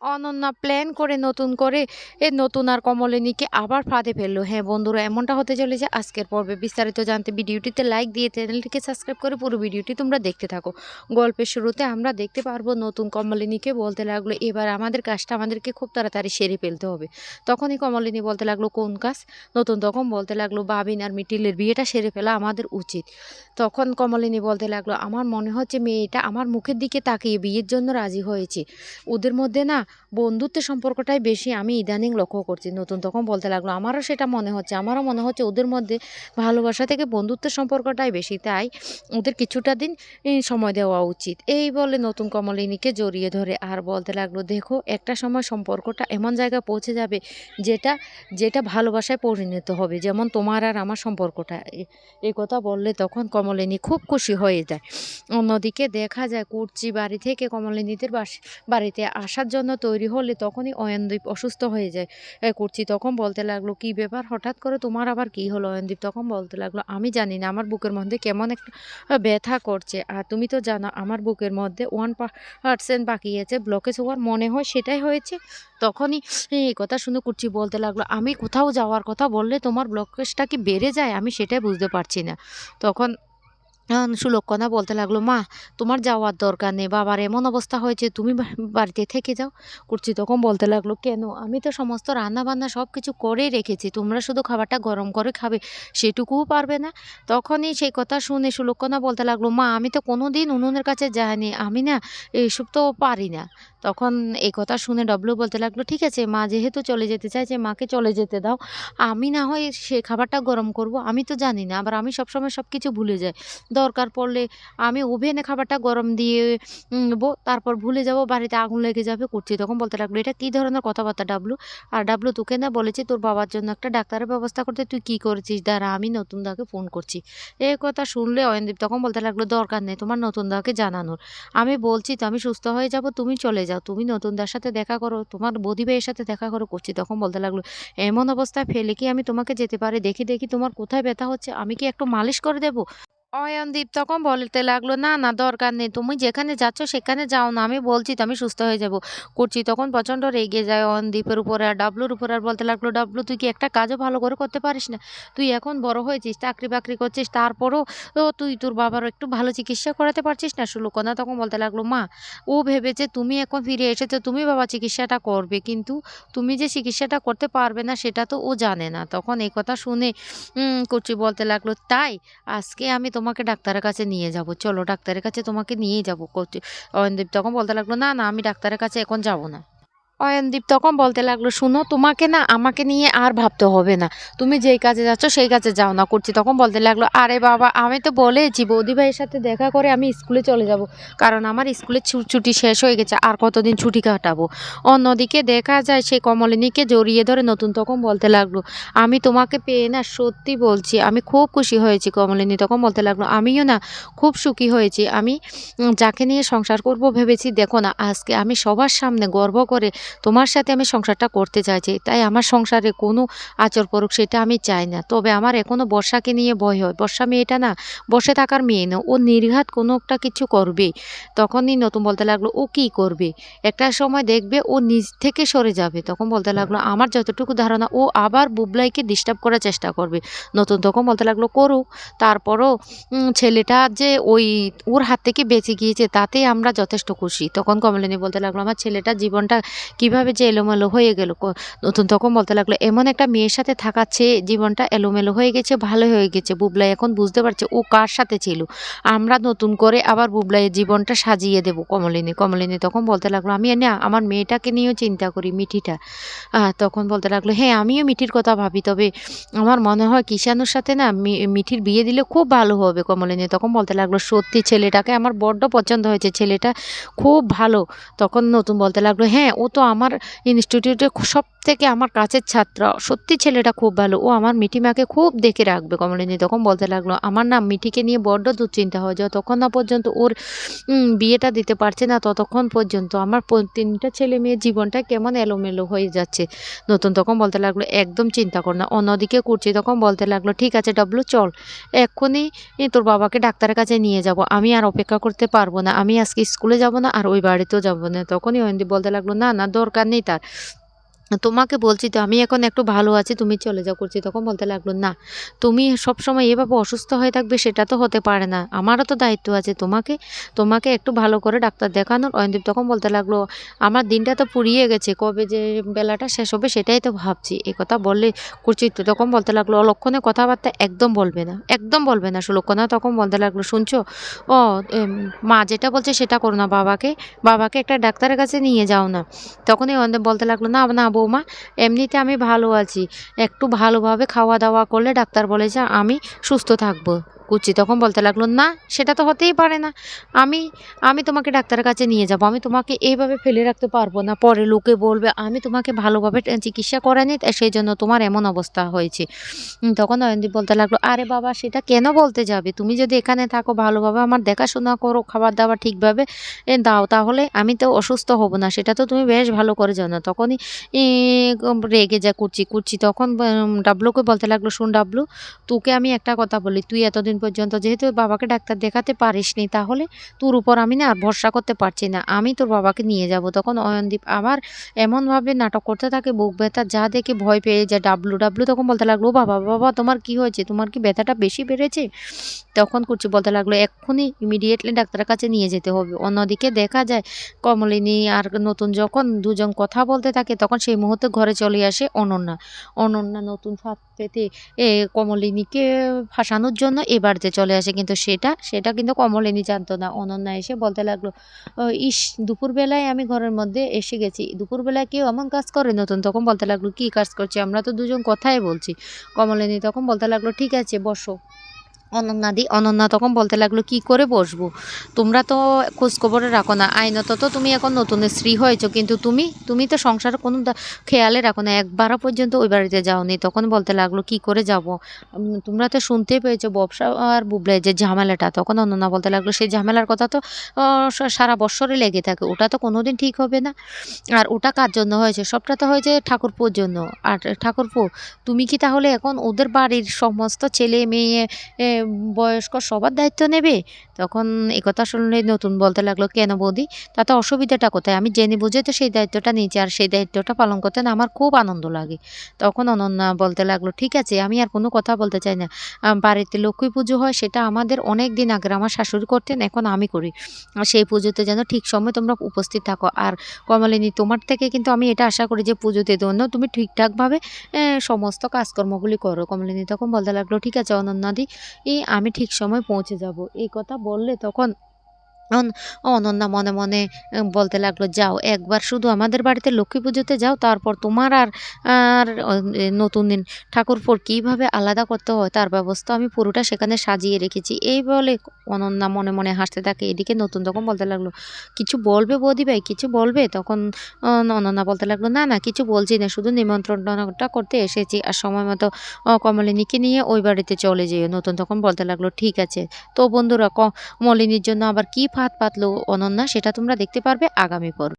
Ananya plan করে নতুন করে এ নতুন আর কমলিনীকে আবার ফাঁদে ফেলল। হ্যাঁ বন্ধুরা, এমনটা হতে চলেছে আজকের পর্বে বিস্তারিত জানতে ভিডিওটিতে লাইক দিয়ে চ্যানেলটিকে সাবস্ক্রাইব করে পুরো ভিডিওটি তোমরা দেখতে থাকো। গল্পের শুরুতে আমরা দেখতে পারব নতুন কমলিনীকে বলতে লাগল, এবার আমাদের কাজটা আমাদেরকে খুব তাড়াতাড়ি সেরে ফেলতে হবে। তখনই কমলিনী বলতে লাগল, কোন কাজ? নতুন তখন বলতে লাগল, বাবিন আর মিটিলের বিয়েটা সেরে ফেলা আমাদের উচিত। তখন কমলিনী বলতে লাগল, আমার মনে হচ্ছে মেয়েটা আমার মুখের দিকে তাকিয়ে বিয়ের জন্য রাজি হয়েছে। ওদের মধ্যে না বন্ধুত্বের সম্পর্কটাই বেশি আমি ইদানিং লক্ষ্য করছি, নতুন তখন বলতে লাগল। আমারও সেটা মনে হচ্ছে, আমারও মনে হচ্ছে ওদের মধ্যে ভালোবাসা থেকে বন্ধুত্বের সম্পর্কটাই বেশি, তাই ওদের কিছুটা দিন সময় দেওয়া উচিত। এই বলে নতুন কমলিনীকে জড়িয়ে ধরে আর বলতে লাগল, দেখো, একটা সময় সম্পর্কটা এমন জায়গায় পৌঁছে যাবে যেটা যেটা ভালোবাসায় পরিণত হবে। যেমন তোমার আর আমার সম্পর্কটা। এই কথা বললে তখন কমলিনী খুব খুশি হয়ে যায়। অন্যদিকে দেখা যায় কুর্চি বাড়ি থেকে কমলিনীদের বাড়িতে আসার জন্য তৈরি হলে তখনই অয়নদীপ অসুস্থ হয়ে যায়। এ, কুর্চি তখন বলতে লাগল কি ব্যাপার? হঠাৎ করে তোমার আবার কি হলো অয়নদীপ? তখন বলতে লাগল আমি জানি না আমার বুকের মধ্যে কেমন একটা ব্যথা করছে। আর তুমি তো জানো আমার বুকের মধ্যে ওয়ান পার্সেন্ট বাকি আছে ব্লকেজ হওয়ার মনে হয় সেটাই হয়েছে। তখনই এই কথা শুনে কুর্চি বলতে লাগল আমি কোথাও যাওয়ার কথা বললে তোমার ব্লকেজটা কি বেড়ে যায়? আমি সেটাই বুঝতে পারছি না। তখন সুলক্ষণা বলতে লাগল, মা, তোমার যাওয়ার দরকার নেই। বাবার এমন অবস্থা হয়েছে, তুমি বাড়িতে থেকে যাও। কুর্চি তখন বলতে লাগল, কেন? আমি তো সমস্ত রান্না বান্না সব কিছু করে রেখেছি। তোমরা শুধু খাবারটা গরম করে খাবে, সেটুকুও পারবে না। তখনই সেই কথা শুনে সুলক্ষণা বলতে লাগল, মা, আমি তো কোনো দিন উনুনের কাছে যাইনি। আমি না এইসব তো পারি না। তখন এই কথা শুনে ডব্লু বলতে লাগল, ঠিক আছে, মা যেহেতু চলে যেতে চাইছে, মাকে চলে যেতে দাও। আমি না হয় সে খাবারটা গরম করব, আমি তো জানি না, আবার আমি সবসময় সব কিছু ভুলে যাই। দরকার পড়লে আমি ওভেনে খাবারটা গরম দিয়ে নেব, তারপর ভুলে যাব, বাড়িতে আগুন লেগে যাবে, করছি। তখন বলতে লাগল, এটা কী ধরনের কথাবার্তা, ডাবলু? আর ডাবলু, তোকে না বলেছি তোর বাবার জন্য একটা ডাক্তারের ব্যবস্থা করতে, তুই কী করেছিস? দাঁড়া, আমি নতুন দাকে ফোন করছি। এই কথা শুনলে অয়নদীপ তখন বলতে লাগল, দরকার নেই তোমার নতুন দাকে জানানোর। আমি বলছি তো, আমি সুস্থ হয়ে যাব, তুমি চলে যাও, তুমি নতুন দার সাথে দেখা করো, তোমার বৌদি ভাইয়ের সাথে দেখা করো, করছি। তখন বলতে লাগল, এমন অবস্থায় ফেলে কি আমি তোমাকে যেতে পারি? দেখি দেখি তোমার কোথায় ব্যথা হচ্ছে, আমি কি একটু মালিশ করে দেবো? অয়নদীপ তখন বলতে লাগল, না না, দরকার নেই। তুমি যেখানে যাচ্ছ সেখানে যাও না। আমি বলছি তো আমি সুস্থ হয়ে যাব। করছি, তখন প্রচণ্ড রেগে যায় অয়নদীপের উপরে আর ডাবলুর উপরে আর বলতে লাগল, ডাবলু, তুই কি একটা কাজও ভালো করে করতে পারিস না? তুই এখন বড় হয়েছিস, চাকরি বাকরি করছিস, তারপরও তুই তোর বাবার একটু ভালো চিকিৎসা করাতে পারছিস না? সুলোকনা তখন বলতে লাগল, মা, ও ভেবেছে তুমি এখন ফিরে এসেছ, তুমি বাবা চিকিৎসাটা করবে, কিন্তু তুমি যে চিকিৎসাটা করতে পারবে না, সেটা তো ও জানে না। তখন এই কথা শুনে করছি, বলতে লাগল, তাই, আজকে আমি তোমাকে ডাক্তারের কাছে নিয়ে যাব। চলো, ডাক্তারের কাছে তোমাকে নিয়ে যাব। অয়নদীপ তখন বলতে লাগল, না না, আমি ডাক্তারের কাছে এখন যাব না। অয়নদীপ তখন বলতে লাগল, শুনো, তোমাকে না, আমাকে নিয়ে আর ভাবতে হবে না। তুমি যেই কাজে যাচ্ছ, সেই কাজে যাও না, করছি। তখন বলতে লাগল, আরে বাবা, আমি তো বলেছি বৌদি ভাইয়ের সাথে দেখা করে আমি স্কুলে চলে যাব, কারণ আমার স্কুলের ছুটি শেষ হয়ে গেছে, আর কতদিন ছুটি কাটাবো? অন্যদিকে দেখা যায়, সেই কমলিনীকে জড়িয়ে ধরে নতুন তখন বলতে লাগল, আমি তোমাকে পেয়ে না, সত্যি বলছি, আমি খুব খুশি হয়েছি, কমলিনী। তখন বলতে লাগল, আমিও না, খুব সুখী হয়েছি। আমি যাকে নিয়ে সংসার করব ভেবেছি, দেখো না, আজকে আমি সবার সামনে গর্ব করে তোমার সাথে আমি সংসারটা করতে চাইছি তাই আমার সংসারে কোনো আচর পড়ুক সেটা আমি চাই না। তবে আমার এখনও বর্ষাকে নিয়ে ভয় হয়। বর্ষা মেয়েটা না বসে থাকার মেয়ে না ও নির্ঘাত কোনো একটা কিছু করবে। তখনই নতুন বলতে লাগল ও কি করবে? একটা সময় দেখবে ও নিজ থেকে সরে যাবে। তখন বলতে লাগল আমার যতটুকু ধারণা ও আবার বুবলাইকে ডিস্টার্ব করার চেষ্টা করবে। নতুন তখন বলতে লাগল করুক। তারপরও ছেলেটা যে ওই ওর হাত থেকে বেঁচে গিয়েছে তাতেই আমরা যথেষ্ট খুশি। তখন কমলিনী বলতে লাগল আমার ছেলেটার জীবনটা কীভাবে যে এলোমেলো হয়ে গেল? নতুন তখন বলতে লাগল, এমন একটা মেয়ের সাথে থাকাচ্ছে, জীবনটা এলোমেলো হয়ে গেছে, ভালো হয়ে গেছে। বুবলাই এখন বুঝতে পারছে ও কার সাথে ছিল। আমরা নতুন করে আবার বুবলাইয়ের জীবনটা সাজিয়ে দেবো। কমলিনী কমলিনী তখন বলতে লাগল, আমি না, আমার মেয়েটাকে নিয়েও চিন্তা করি, মিঠিটা। তখন বলতে লাগল হ্যাঁ আমিও মিঠির কথা ভাবি, তবে আমার মনে হয় কিষানুর সাথে না মিঠির বিয়ে দিলে খুব ভালো হবে। কমলিনী তখন বলতে লাগল, সত্যি ছেলেটাকে আমার বড্ড পছন্দ হয়েছে, ছেলেটা খুব ভালো। তখন নতুন বলতে লাগল হ্যাঁ ও তো আমার ইনস্টিটিউটে সব থেকে আমার কাছের ছাত্র, সত্যি ছেলেটা খুব ভালো। ও আমার মিঠিমাকে খুব দেখে রাখবে, কমলিনী। তখন বলতে লাগল, আমার না মিঠিকে নিয়ে বড্ড দুশ্চিন্তা হয় যতক্ষণ না পর্যন্ত ওর বিয়েটা দিতে পারছে না। ততক্ষণ পর্যন্ত আমার তিনটা ছেলে মেয়ের জীবনটা কেমন এলোমেলো হয়ে যাচ্ছে। নতুন তখন বলতে লাগল, একদম চিন্তা কর না। অন্যদিকে করছি। তখন বলতে লাগল, ঠিক আছে ডাবলু চল। এক্ষুনি তোর বাবাকে ডাক্তারের কাছে নিয়ে যাব। আমি আর অপেক্ষা করতে পারব না। আমি আজকে স্কুলে যাব না আর ওই বাড়িতেও যাব না। তখনই অয়ন্দি বলতে লাগল, না না, দরকার নেই তার। তোমাকে বলছি তো আমি এখন একটু ভালো আছি, তুমি চলে যাও করছি তখন বলতে লাগল, না, তুমি সব সময় এভাবে অসুস্থ হয়ে থাকবে সেটা তো হতে পারে না। আমারও তো দায়িত্ব আছে তোমাকে তোমাকে একটু ভালো করে ডাক্তার দেখানোর। অয়নদীপ তখন বলতে লাগল, আমার দিনটা তো পুড়িয়ে গেছে, কবে যে বেলাটা শেষ হবে সেটাই তো ভাবছি। এ কথা বললে কুচিত তখন বলতে লাগল, অলক্ষণে কথাবার্তা একদম বলবে না, একদম বলবে না। সুলক্ষণা তখন বলতে লাগল, শুনছো? ও মা যেটা বলছে সেটা করো না বাবাকে বাবাকে একটা ডাক্তারের কাছে নিয়ে যাও না। তখনই অয়নদীপ বলতে লাগল, না না বৌমা, এমনিতে আমি ভালো আছি। একটু ভালোভাবে খাওয়া দাওয়া করলে ডাক্তার বলেছে আমি সুস্থ থাকব। কুচি তখন বলতে লাগল, না, সেটা তো হতেই পারে না। আমি আমি তোমাকে ডাক্তারের কাছে নিয়ে যাব। আমি তোমাকে এইভাবে ফেলে রাখতে পারব না। পরে লোকে বলবে, আমি তোমাকে ভালোভাবে চিকিৎসা করাইনি তাই সেই জন্য তোমার এমন অবস্থা হয়েছে। তখন অয়নদীপ বলতে লাগল, আরে বাবা, সেটা কেন বলতে যাবে? তুমি যদি এখানে থাকো, ভালোভাবে আমার দেখাশোনা করো খাবার দাবার ঠিকভাবে দাও, তাহলে আমি তো অসুস্থ হব না। সেটা তো তুমি বেশ ভালো করে জানো। তখনই রেগে যা করছি করছি তখন ডাবলুকে বলতে লাগল, শুন, ডাবলু, তোকে আমি একটা কথা বলি। তুই এতদিন পর্যন্ত যেহেতু বাবাকে ডাক্তার দেখাতে পারিসনি, তাহলে তোর উপর আমি না আর ভরসা করতে পারছি না। আমি তোর বাবাকে নিয়ে যাব। তখন অয়নদীপ আবার এমনভাবে নাটক করতে থাকে, বুক ব্যথা যা দেখে ভয় পেয়ে যায়। ডাবলু ডাবলু তখন বলতে লাগল, "ও বাবা বাবা, তোমার কি হয়েছে? তোমার কি ব্যথাটা বেশি বেড়েছে? তখন কুচি বলতে লাগল, এক্ষুনি ইমিডিয়েটলি ডাক্তারের কাছে নিয়ে যেতে হবে। অন্যদিকে দেখা যায়, কমলিনী আর নতুন যখন দুজন কথা বলতে থাকে, তখন সেই মুহূর্তে ঘরে চলে আসে অনন্যা। অনন্যা নতুন ফাঁদ পেতে এ কমলিনীকে ফাঁসানোর জন্য এবার যে চলে আসে কিন্তু সেটা সেটা কিন্তু কমলিনী জানতো না। অনন্যা এসে বলতে লাগল "ও, ইস দুপুরবেলায় আমি ঘরের মধ্যে এসে গেছি। দুপুরবেলায় কেউ এমন কাজ করে নতুন? তখন বলতে লাগল কি কাজ করছে? আমরা তো দুজন কথাই বলছি। কমলিনী তখন বলতে লাগল ঠিক আছে বসো। অনন্যাদি অনন্যা তখন বলতে লাগল, কি করে বসবো? তোমরা তো খোঁজ খবরে রাখো না। আইনত তো তুমি এখন নতুন স্ত্রী হয়েছো, কিন্তু তুমি তুমি তো সংসার কোনো খেয়ালে রাখো না। একবারও পর্যন্ত ওই বাড়িতে যাওনি। তখন বলতে লাগল, কি করে যাব? তোমরা তো শুনতেই পেয়েছ ব্যবসা আর বুবলাই যে ঝামেলাটা। তখন অনন্যা বলতে লাগল, সেই ঝামেলার কথা তো সারা বছরে লেগে থাকে। ওটা তো কোনোদিন ঠিক হবে না। আর ওটা কার জন্য হয়েছে? সবটা তো হয়েছে ঠাকুরপুর জন্য। আর ঠাকুরপু, তুমি কি তাহলে এখন ওদের বাড়ির সমস্ত ছেলে মেয়ে বয়স্ক সবার দায়িত্ব নেবে? তখন একথা শুনলে নতুন বলতে লাগল, কেন বৌদি? তাতে অসুবিধাটা কোথায়? আমি জেনে বুঝে তো সেই দায়িত্বটা নিয়েছি, আর সেই দায়িত্বটা পালন করতে না আমার খুব আনন্দ লাগে। তখন অনন্যা বলতে লাগল, ঠিক আছে, আমি আর কোনো কথা বলতে চাই না। বাড়িতে লক্ষ্মী পুজো হয়, সেটা আমাদের অনেক দিন আগে আমার শাশুড়ি করতেন, এখন আমি করি। সেই পুজোতে যেন ঠিক সময় তোমরা উপস্থিত থাকো। আর কমলিনী, তোমার থেকে কিন্তু আমি এটা আশা করি যে পুজোতে জন্য তুমি ঠিকঠাকভাবে সমস্ত কাজকর্মগুলি করো। কমলিনী তখন বলতে লাগল, ঠিক আছে অনন্যাদি আমি ঠিক সময় পৌঁছে যাব। এই কথা বললে তখন অনন্যা মনে মনে বলতে লাগল, যাও, একবার শুধু আমাদের বাড়িতে লক্ষ্মী পুজোতে যাও, তারপর তোমার আর আর নতুন দিন। ঠাকুরপুর কীভাবে আলাদা করতে হয়, তার ব্যবস্থা আমি পুরোটা সেখানে সাজিয়ে রেখেছি। এই বলে অনন্যা মনে মনে হাসতে থাকে। এদিকে নতুন তখন বলতে লাগল, কিছু বলবে বৌদি ভাই? কিছু বলবে? তখন অনন্যা বলতে লাগল, না না, কিছু বলছি না, শুধু নিমন্ত্রণটা করতে এসেছি। আর সময় মতো কমলিনীকে নিয়ে ওই বাড়িতে চলে যেও। নতুন তখন বলতে লাগল, ঠিক আছে। তো বন্ধুরা, ক, মলিনীর জন্য আবার কি ফাঁদ পাতলো অনন্যা সেটা তোমরা দেখতে পারবে আগামী পর্বে।